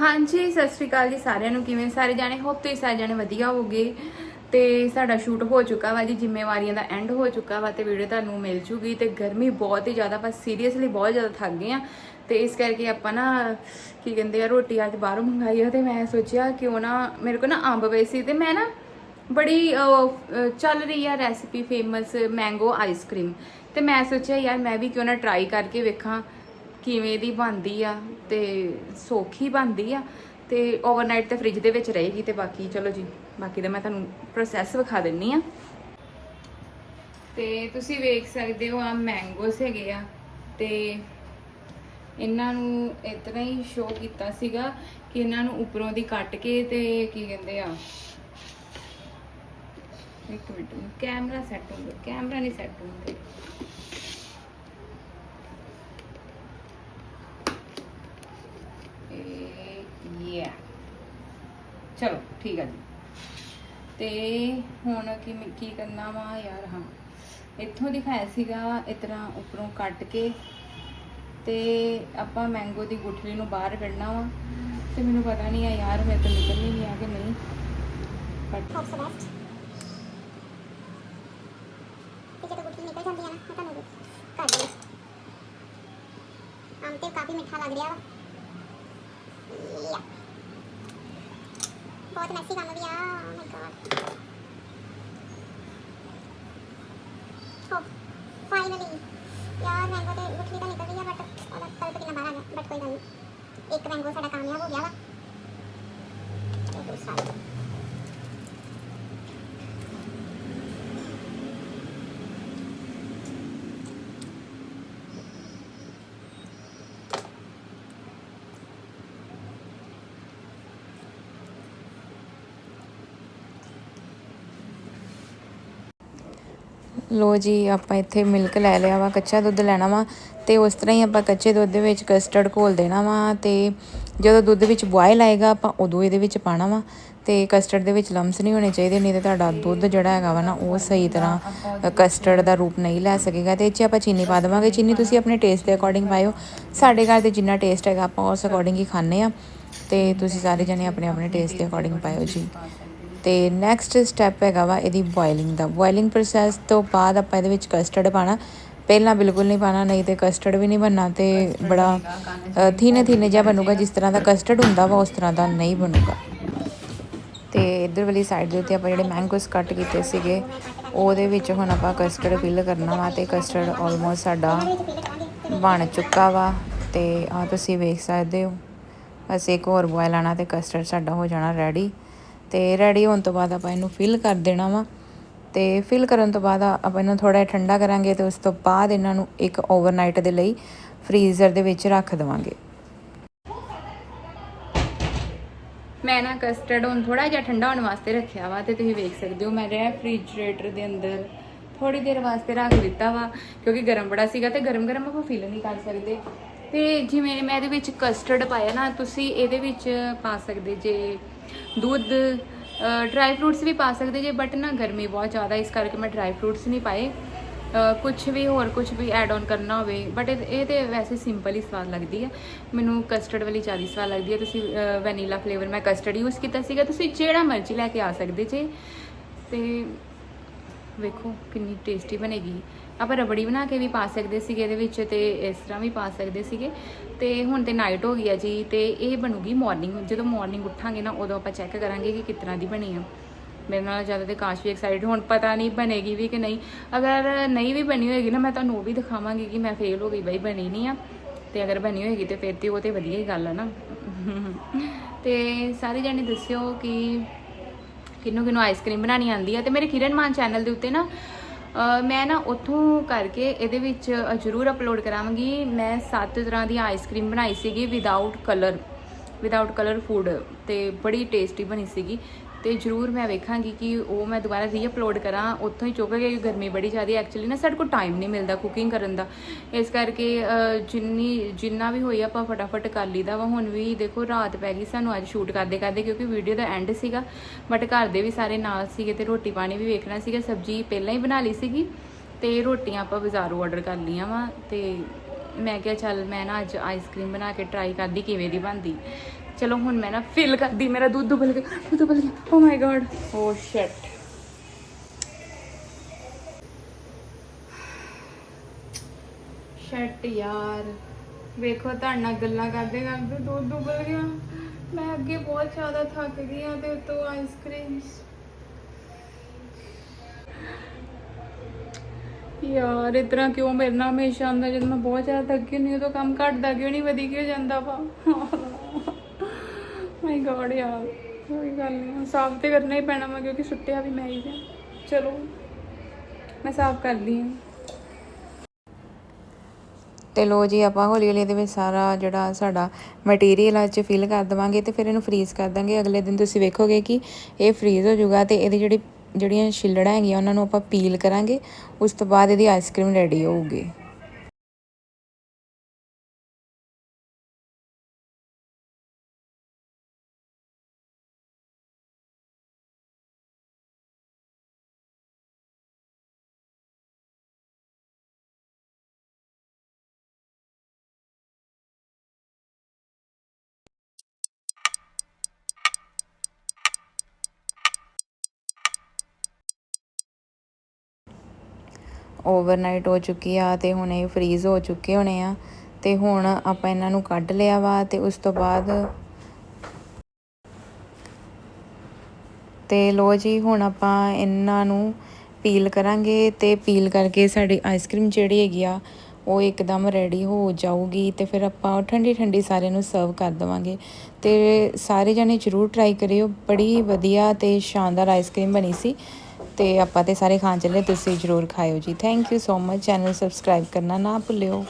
ਹਾਂਜੀ, ਸਤਿ ਸ਼੍ਰੀ ਅਕਾਲ ਜੀ ਸਾਰਿਆਂ ਨੂੰ। ਕਿਵੇਂ ਸਾਰੇ ਜਾਣੇ? ਹੋਪ ਤੁਸੀਂ ਸਾਰੇ ਜਾਣੇ ਵਧੀਆ ਹੋਗੇ ਤੇ ਸਾਡਾ ਸ਼ੂਟ ਹੋ ਚੁੱਕਾ ਵਾ ਜੀ, ਜ਼ਿੰਮੇਵਾਰੀਆਂ ਦਾ ਐਂਡ ਹੋ ਚੁੱਕਾ ਵਾ ਤੇ ਵੀਡੀਓ ਤੁਹਾਨੂੰ ਮਿਲ ਜੂਗੀ ਤੇ ਗਰਮੀ ਬਹੁਤ ਹੀ ਜ਼ਿਆਦਾ ਬਸ ਸੀਰੀਅਸਲੀ ਬਹੁਤ ਜ਼ਿਆਦਾ ਥੱਕ ਗਏ ਆ। ਤੇ ਇਸ ਕਰਕੇ ਆਪਾਂ ਨਾ, ਕੀ ਕਹਿੰਦੇ ਆ, ਰੋਟੀ ਅੱਜ ਬਾਹਰੋਂ ਮੰਗਾਈ ਆ ਤੇ ਮੈਂ ਸੋਚਿਆ ਕਿਉਂ ਨਾ ਮੇਰੇ ਕੋਲ ਨਾ ਅੰਬ ਪਏ ਸੀ ਤੇ ਮੈਂ ਨਾ ਬੜੀ ਚੱਲ ਰਹੀ ਆ ਰੈਸਿਪੀ ਫੇਮਸ ਮੈਂਗੋ ਆਈਸਕ੍ਰੀਮ ਤੇ ਮੈਂ ਸੋਚਿਆ ਯਾਰ ਮੈਂ ਵੀ ਕਿਉਂ ਨਾ ਟਰਾਈ ਕਰਕੇ ਵੇਖਾਂ। ਕਿਵੇਂ ਦੀ ਬਣਦੀ ਆ ਤੇ ਸੌਖੀ ਬਣਦੀ ਆ ਤੇ ਓਵਰਨਾਈਟ ਤੇ ਫ੍ਰਿਜ ਦੇ ਵਿੱਚ ਰਹੇਗੀ ਤੇ ਬਾਕੀ ਚਲੋ ਜੀ, ਬਾਕੀ ਦਾ ਮੈਂ ਤੁਹਾਨੂੰ ਪ੍ਰੋਸੈਸ ਵਿਖਾ ਦਿੰਨੀ ਆ। ਤੇ ਤੁਸੀਂ ਵੇਖ ਸਕਦੇ ਹੋ ਆ ਮੈਂਗੋਸ ਹੈਗੇ ਆ ਤੇ ਇਹਨਾਂ ਨੂੰ ਇਤਨਾ ਹੀ ਸ਼ੋਅ ਕੀਤਾ ਸੀਗਾ ਕਿ ਇਹਨਾਂ ਨੂੰ ਉੱਪਰੋਂ ਦੀ ਕੱਟ ਕੇ ਤੇ ਕੀ ਕਹਿੰਦੇ ਆ, ਇੱਕ ਮਿੰਟ ਕੈਮਰਾ ਸੈੱਟ ਹੋ ਗਿਆ ਕੈਮਰਾ ਨਹੀਂ ਸੈੱਟ ਹੁੰਦਾ। ਇਹ ਚਲੋ, ਠੀਕ ਆ ਜੀ। ਤੇ ਹੁਣ ਕੀ ਕੀ ਕਰਨਾ ਵਾ ਯਾਰ, ਹਾਂ। ਇੱਥੋਂ ਦਿਖਾਇਆ ਸੀਗਾ, ਇਸ ਉੱਪਰੋਂ ਕੱਟ ਕੇ ਤੇ ਆਪਾਂ ਮੈਂਗੋ ਦੀ ਗੁਠਲੀ ਨੂੰ ਬਾਹਰ ਕੱਢਣਾ ਵਾ। ਤੇ ਮੈਨੂੰ ਪਤਾ ਨਹੀਂ ਆ ਯਾਰ, ਮੇਰੇ ਤੋਂ ਨਿਕਲਣੀ ਨਹੀਂ ਆ ਕਿ ਨਹੀਂ। ਬਟ ਹੋਪ ਸੋ ਤੇ ਜਦੋਂ ਗੁੱਠੀ ਨਿਕਲ ਜਾਂਦੀ ਹੈ ਨਾ, ਮੈਂ ਤੁਹਾਨੂੰ ਕਰ ਦਿੰਦੀ ਆਮ ਤੇ ਕਾਫੀ ਮਿੱਠਾ ਲੱਗ ਰਿਹਾ ਵਾ। ਯਾ ਬਹੁਤ ਮੈਸੀ ਕੰਮ ਵੀ ਆ ਓ ਮਾਈ ਗॉड ਹੋ ਫਾਈਨਲੀ ਯਾਰ ਮੈਂਗੋ ਤੇ ਗੁੱਠੀ ਤਾਂ ਨਿਕਲ ਗਈ ਆ ਬਟ ਉਹਦਾ ਪਲਪ ਕਿੰਨਾ ਬਾਹਰ ਆ ਗਿਆ ਬਟ ਕੋਈ ਗੱਲ ਨਹੀਂ ਇੱਕ ਮੈਂਗੋ ਸਾਡਾ ਕਾਮਯਾਬ ਹੋ ਗਿਆ ਵਾ ਤੇ ਦੂਸਰਾ ਲੋ ਜੀ, ਆਪਾਂ ਇੱਥੇ ਮਿਲਕ ਲੈ ਲਿਆ ਵਾ, ਕੱਚਾ ਦੁੱਧ ਲੈਣਾ ਵਾ ਤੇ ਉਸ ਤਰ੍ਹਾਂ ਹੀ ਆਪਾਂ ਕੱਚੇ ਦੁੱਧ ਦੇ ਵਿੱਚ ਕਸਟਰਡ ਘੋਲ ਦੇਣਾ ਵਾ ਤੇ ਜਦੋਂ ਦੁੱਧ ਵਿੱਚ ਬੁਆਇਲ ਆਏਗਾ, ਆਪਾਂ ਉਦੋਂ ਇਹਦੇ ਵਿੱਚ ਪਾਣਾ ਵਾ ਤੇ ਕਸਟਰਡ ਦੇ ਵਿੱਚ ਲੰਮਸ ਨਹੀਂ ਹੋਣੇ ਚਾਹੀਦੇ, ਨਹੀਂ ਤੇ ਤੁਹਾਡਾ ਦੁੱਧ ਜਿਹੜਾ ਹੈਗਾ ਵਾ ਨਾ, ਉਹ ਸਹੀ ਤਰ੍ਹਾਂ ਕਸਟਰਡ ਦਾ ਰੂਪ ਨਹੀਂ ਲੈ ਸਕੇਗਾ ਤੇ ਇਹ 'ਚ ਆਪਾਂ ਚੀਨੀ ਪਾ ਦੇਵਾਂਗੇ। ਚੀਨੀ ਤੁਸੀਂ ਆਪਣੇ ਟੇਸਟ ਦੇ ਅਕੋਰਡਿੰਗ ਪਾਇਓ। ਸਾਡੇ ਘਰ ਤੇ ਜਿੰਨਾ ਟੇਸਟ ਹੈਗਾ, ਆਪਾਂ ਉਸ ਅਕੋਰਡਿੰਗ ਹੀ ਖਾਂਦੇ ਆ ਤੇ ਤੁਸੀਂ ਸਾਰੇ ਜਣੇ ਆਪਣੇ ਆਪਣੇ ਟੇਸਟ ਦੇ ਅਕੋਰਡਿੰਗ ਪਾਇਓ ਜੀ। ਤੇ ਨੈਕਸਟ ਸਟੈਪ ਹੈਗਾ ਵਾ ਇਹਦੀ ਬੋਇਲਿੰਗ ਦਾ। ਬੋਇਲਿੰਗ ਪ੍ਰੋਸੈਸ ਤੋਂ ਬਾਅਦ ਆਪਾਂ ਇਹਦੇ ਵਿੱਚ ਕਸਟਰਡ ਪਾਣਾ ਪਹਿਲਾਂ ਬਿਲਕੁਲ ਨਹੀਂ ਪਾਣਾ ਨਹੀਂ ਤੇ ਕਸਟਰਡ ਵੀ ਨਹੀਂ ਬਣਨਾ ਤੇ ਬੜਾ ਥੀਨੇ ਥੀਨੇ ਜਿਹਾ ਬਣੂਗਾ। ਜਿਸ ਤਰ੍ਹਾਂ ਦਾ ਕਸਟਰਡ ਹੁੰਦਾ ਵਾ ਉਸ ਤਰ੍ਹਾਂ ਦਾ ਨਹੀਂ ਬਣੂਗਾ। ਤੇ ਇਧਰ ਵਾਲੀ ਸਾਈਡ ਦੇ ਉੱਤੇ ਆਪਾਂ ਜਿਹੜੇ ਮੈਂਗੋਸ ਕੱਟ ਕੀਤੇ ਸੀਗੇ ਉਹਦੇ ਵਿੱਚ ਹੁਣ ਆਪਾਂ ਕਸਟਰਡ ਫਿਲ ਕਰਨਾ ਵਾ ਤੇ ਕਸਟਰਡ ਆਲਮੋਸਟ ਸਾਡਾ ਬਣ ਚੁੱਕਾ ਵਾ। ਤੇ ਆ ਤੁਸੀਂ ਵੇਖ ਸਕਦੇ ਹੋ। ਬਸ ਇੱਕ ਹੋਰ ਬੋਇਲ ਆਣਾ ਤੇ ਕਸਟਰਡ ਸਾਡਾ ਹੋ ਜਾਣਾ ਰੈਡੀ ਤੇ ਰੈਡੀ ਹੋਣ ਤੋਂ ਬਾਅਦ ਆਪਾਂ ਇਹਨੂੰ ਫਿਲ ਕਰ ਦੇਣਾ ਵਾ। ਤੇ ਫਿਲ ਕਰਨ ਤੋਂ ਬਾਅਦ ਆਪਾਂ ਇਹਨੂੰ ਥੋੜਾ ਠੰਡਾ ਕਰਾਂਗੇ ਤੇ ਉਸ ਤੋਂ ਬਾਅਦ ਇਹਨਾਂ ਨੂੰ ਇੱਕ ਓਵਰਨਾਈਟ ਦੇ ਲਈ ਫ੍ਰੀਜ਼ਰ ਦੇ ਵਿੱਚ ਰੱਖ ਦੇਵਾਂਗੇ। ਮੈਂ ਨਾ ਕਸਟਰਡ ਹੁਣ ਥੋੜਾ ਜਿਹਾ ਠੰਡਾ ਹੋਣ ਵਾਸਤੇ ਰੱਖਿਆ ਵਾ ਤੇ ਤੁਸੀਂ ਵੇਖ ਸਕਦੇ ਹੋ, ਮੈਂ ਰੈਫਰੀਜਰੇਟਰ ਦੇ ਅੰਦਰ ਥੋੜੀ ਦੇਰ ਵਾਸਤੇ ਰੱਖ ਦਿੱਤਾ ਵਾ ਕਿਉਂਕਿ ਗਰਮ ਬੜਾ ਸੀਗਾ ਤੇ ਗਰਮ ਗਰਮ ਆਪਾਂ ਫੀਲ ਨਹੀਂ ਕਰ ਸਕਦੇ। ਤੇ ਜਿਵੇਂ ਮੈਂ ਇਹਦੇ ਵਿੱਚ ਕਸਟਰਡ ਪਾਇਆ ਨਾ, ਤੁਸੀਂ ਇਹਦੇ ਵਿੱਚ ਪਾ ਸਕਦੇ ਜੇ ਦੁੱਧ ਡਰਾਈ ਫਰੂਟਸ ਵੀ ਪਾ ਸਕਦੇ ਜੇ ਬਟ ਨਾ ਗਰਮੀ ਬਹੁਤ ਜ਼ਿਆਦਾ, ਇਸ ਕਰਕੇ ਮੈਂ ਡਰਾਈ ਫਰੂਟਸ ਨਹੀਂ ਪਾਏ। ਕੁਝ ਵੀ ਹੋਰ ਕੁਝ ਵੀ ਐਡ ਆਨ ਕਰਨਾ ਹੋਵੇ ਬਟ ਇਹ ਤੇ ਵੈਸੇ ਸਿੰਪਲ ਹੀ ਸਵਾਦ ਲੱਗਦੀ ਹੈ। ਮੈਨੂੰ ਕਸਟਰਡ ਵਾਲੀ ਜ਼ਿਆਦਾ ਸਵਾਦ ਲੱਗਦੀ ਹੈ। ਤੁਸੀਂ ਵੈਨੀਲਾ ਫਲੇਵਰ ਮੈਂ ਕਸਟਰਡ ਯੂਜ਼ ਕੀਤਾ ਸੀਗਾ। ਤੁਸੀਂ ਜਿਹੜਾ ਮਰਜ਼ੀ ਲੈ ਕੇ ਆ ਸਕਦੇ ਜੇ। ਤੇ ਵੇਖੋ ਕਿੰਨੀ ਟੇਸਟੀ ਬਣੇਗੀ। ਆਪਾਂ ਰਬੜੀ ਬਣਾ ਕੇ ਵੀ ਪਾ ਸਕਦੇ ਸੀਗੇ ਇਹਦੇ ਵਿੱਚ ਤੇ ਇਸ ਤਰ੍ਹਾਂ ਵੀ ਪਾ ਸਕਦੇ ਸੀਗੇ। ਤੇ ਹੁਣ ਤੇ ਨਾਈਟ ਹੋ ਗਈ ਆ ਜੀ ਤੇ ਇਹ ਬਣੂਗੀ ਮਾਰਨਿੰਗ ਜਦੋਂ ਮਾਰਨਿੰਗ ਉੱਠਾਂਗੇ ਨਾ ਉਦੋਂ ਆਪਾਂ ਚੈੱਕ ਕਰਾਂਗੇ ਕਿ ਕਿਤਨਾ ਦੀ ਬਣੀ ਆ। ਮੇਰੇ ਨਾਲ ਜ਼ਿਆਦਾ ਤੇ ਕਾਸ਼ ਵੀ ਐਕਸਾਈਟਡ ਹੁਣ ਪਤਾ ਨਹੀਂ ਬਣੇਗੀ ਵੀ ਕਿ ਨਹੀਂ। ਅਗਰ ਨਹੀਂ ਵੀ ਬਣੀ ਹੋਏਗੀ ਨਾ, ਮੈਂ ਤੁਹਾਨੂੰ ਉਹ ਵੀ ਦਿਖਾਵਾਂਗੀ ਕਿ ਮੈਂ ਫੇਲ ਹੋ ਗਈ ਬਈ, ਬਣੀ ਨਹੀਂ ਆ। ਤੇ ਅਗਰ ਬਣੀ ਹੋਏਗੀ ਤੇ ਫਿਰ ਤੇ ਉਹ ਤੇ ਵਧੀਆ ਹੀ ਗੱਲ ਆ ਨਾ। ਤੇ ਸਾਰੇ ਜਣੇ ਦੱਸਿਓ ਕਿ ਕਿੰਨੂੰ ਕਿੰਨੂੰ ਆਈਸਕ੍ਰੀਮ ਬਣਾਣੀ ਆਂਦੀ ਹੈ ਤੇ ਮੇਰੇ ਕਿਰਨ ਮਾਨ ਚੈਨਲ ਦੇ ਉੱਤੇ ਨਾ ਮੈਂ ਨਾ ਉੱਥੋਂ ਕਰਕੇ ਇਹਦੇ ਵਿੱਚ ਜ਼ਰੂਰ ਅਪਲੋਡ ਕਰਾਂਗੀ ਮੈਂ ਸੱਤ ਤਰ੍ਹਾਂ ਦੀ ਆਈਸਕ੍ਰੀਮ ਬਣਾਈ ਸੀਗੀ without colour without colour food ਤੇ ਬੜੀ ਟੇਸਟੀ ਬਣੀ ਸੀਗੀ। ਤੇ ਜਰੂਰ ਮੈਂ ਵੇਖਾਂਗੀ ਕਿ ਉਹ ਮੈਂ ਦੁਬਾਰਾ ਰੀ-ਅਪਲੋਡ ਕਰਾਂ। ਉੱਥੋਂ ਹੀ ਚੁੱਕ ਕੇ ਗਰਮੀ ਬੜੀ ਜ਼ਿਆਦਾ ਐਕਚੁਅਲੀ ਨਾ ਸਾਡੇ ਕੋਲ ਟਾਈਮ ਨਹੀਂ ਮਿਲਦਾ ਕੁਕਿੰਗ ਕਰਨ ਦਾ। ਇਸ ਕਰਕੇ ਜਿੰਨੀ, ਜਿੰਨਾ ਵੀ ਹੋਈ ਆਪਾਂ ਫਟਾਫਟ ਕਰ ਲਈਦਾ ਵਾ। ਹੁਣ ਵੀ ਦੇਖੋ ਰਾਤ ਪੈ ਗਈ ਸਾਨੂੰ ਅੱਜ ਸ਼ੂਟ ਕਰਦੇ ਕਰਦੇ ਕਿਉਂਕਿ ਵੀਡੀਓ ਦਾ ਐਂਡ ਸੀਗਾ। ਬਟ ਘਰ ਦੇ ਵੀ ਸਾਰੇ ਨਾਲ ਸੀਗੇ ਤੇ ਰੋਟੀ ਪਾਣੀ ਵੀ ਵੇਖਣਾ ਸੀਗਾ। ਸਬਜ਼ੀ ਪਹਿਲਾਂ ਹੀ ਬਣਾ ਲਈ ਸੀਗੀ ਤੇ ਰੋਟੀਆਂ ਆਪਾਂ ਬਾਜ਼ਾਰੋਂ ਆਰਡਰ ਕਰ ਲਈਆਂ ਵਾ। ਤੇ ਮੈਂ ਕਿਹਾ ਚੱਲ ਮੈਂ ਨਾ ਅੱਜ ਆਈਸਕ੍ਰੀਮ ਬਣਾ ਕੇ ਟਰਾਈ ਕਰਦੀ, ਕਿਵੇਂ ਦੀ ਬਣਦੀ। ਚਲੋ ਹੁਣ ਮੈਂ ਨਾ ਫਿਲ ਕਰਦੀ, ਮੇਰਾ ਦੁੱਧ ਉਬਲ ਗਿਆ, ਦੁੱਧ ਉਬਲ ਗਿਆ। Oh my god oh shit shit ਯਾਰ। ਵੇਖੋ ਤੁਹਾਡੇ ਨਾਲ ਗੱਲਾਂ ਕਰਦੇ ਕਰਦੇ ਦੁੱਧ ਉਬਲ ਗਿਆ। ਮੈਂ ਅੱਗੇ ਬਹੁਤ ਜ਼ਿਆਦਾ ਥੱਕ ਗਈ ਹਾਂ ਤੇ ਉਤੋਂ ਆਈਸਕ੍ਰੀਮਸ ਯਾਰ ਇਤਨਾ ਕਿਉਂ ਮੇਰੇ ਨਾਲ ਹਮੇਸ਼ਾ ਆਉਂਦਾ ਜਦੋਂ ਮੈਂ ਬਹੁਤ ਜ਼ਿਆਦਾ ਥੱਕੀ ਹੁੰਦੀ ਹਾਂ, ਉਦੋਂ ਕੰਮ ਘਟਦਾ ਕਿਉਂ ਨਹੀਂ? ਵਧੀ ਕਿਉਂ ਜਾਂਦਾ ਵਾ? ਮਾਈ ਗॉड ਯਾਰ, ਕੋਈ ਗੱਲ ਨਹੀਂ ਸਾਫ਼ ਤੇ ਕਰਨਾ ਹੀ ਪੈਣਾ ਵਾ ਕਿਉਂਕਿ ਸੁੱਟਿਆ ਵੀ ਮੈਂ ਹੀ ਹੈ ਚਲੋ, ਮੈਂ ਸਾਫ਼ ਕਰਦੀ ਹਾਂ। ਤੇ ਲੋ ਜੀ, ਆਪਾਂ ਹੌਲੀ ਹੌਲੀ ਇਹਦੇ ਵਿੱਚ ਸਾਰਾ ਜਿਹੜਾ ਸਾਡਾ ਮਟੀਰੀਅਲ ਆ ਚ ਫਿਲ ਕਰ ਦਵਾਂਗੇ ਤੇ ਫਿਰ ਇਹਨੂੰ ਫਰੀਜ਼ ਕਰ ਦਾਂਗੇ। ਅਗਲੇ ਦਿਨ ਤੁਸੀਂ ਵੇਖੋਗੇ ਕਿ ਇਹ ਫਰੀਜ਼ ਹੋ ਜਾਊਗਾ ਤੇ ਇਹਦੀ ਜਿਹੜੀ, ਜਿਹੜੀਆਂ ਛਿੱਲੜਾਂ ਹੈਗੀਆਂ, ਉਹਨਾਂ ਨੂੰ ਆਪਾਂ ਪੀਲ ਕਰਾਂਗੇ। ਉਸ ਤੋਂ ਬਾਅਦ ਇਹਦੀ ਆਈਸਕ੍ਰੀਮ ਰੈਡੀ ਹੋਊਗੀ। ਓਵਰਨਾਈਟ ਹੋ ਚੁੱਕੀ ਆ ਤੇ ਹੁਣ ਇਹ ਫਰੀਜ਼ ਹੋ ਚੁੱਕੇ ਹੋਣੇ ਆ ਤੇ ਹੁਣ ਆਪਾਂ ਇਹਨਾਂ ਨੂੰ ਕੱਢ ਲਿਆ ਵਾ ਤੇ ਉਸ ਤੋਂ ਬਾਅਦ ਤੇ ਲੋ ਜੀ, ਹੁਣ ਆਪਾਂ ਇਹਨਾਂ ਨੂੰ ਪੀਲ ਕਰਾਂਗੇ ਤੇ ਪੀਲ ਕਰਕੇ ਸਾਡੀ ਆਈਸਕ੍ਰੀਮ ਜਿਹੜੀ ਹੈਗੀ ਆ, ਉਹ ਇੱਕਦਮ ਰੈਡੀ ਹੋ ਜਾਊਗੀ ਤੇ ਫਿਰ ਆਪਾਂ ਉਹ ਠੰਡੀ ਠੰਡੀ ਸਾਰਿਆਂ ਨੂੰ ਸਰਵ ਕਰ ਦਵਾਂਗੇ। ਤੇ ਸਾਰੇ ਜਣੇ ਜਰੂਰ ਟਰਾਈ ਕਰਿਓ, ਬੜੀ ਵਧੀਆ ਤੇ ਸ਼ਾਨਦਾਰ ਆਈਸਕ੍ਰੀਮ ਬਣੀ ਸੀ। ਤੇ ਆਪਾਂ ਤੇ ਸਾਰੇ ਖਾਣ ਚੱਲੇ, ਤੁਸੀਂ ਜਰੂਰ ਖਾਇਓ ਜੀ। Thank you so much channel subscribe ਕਰਨਾ ਨਾ ਭੁੱਲਿਓ।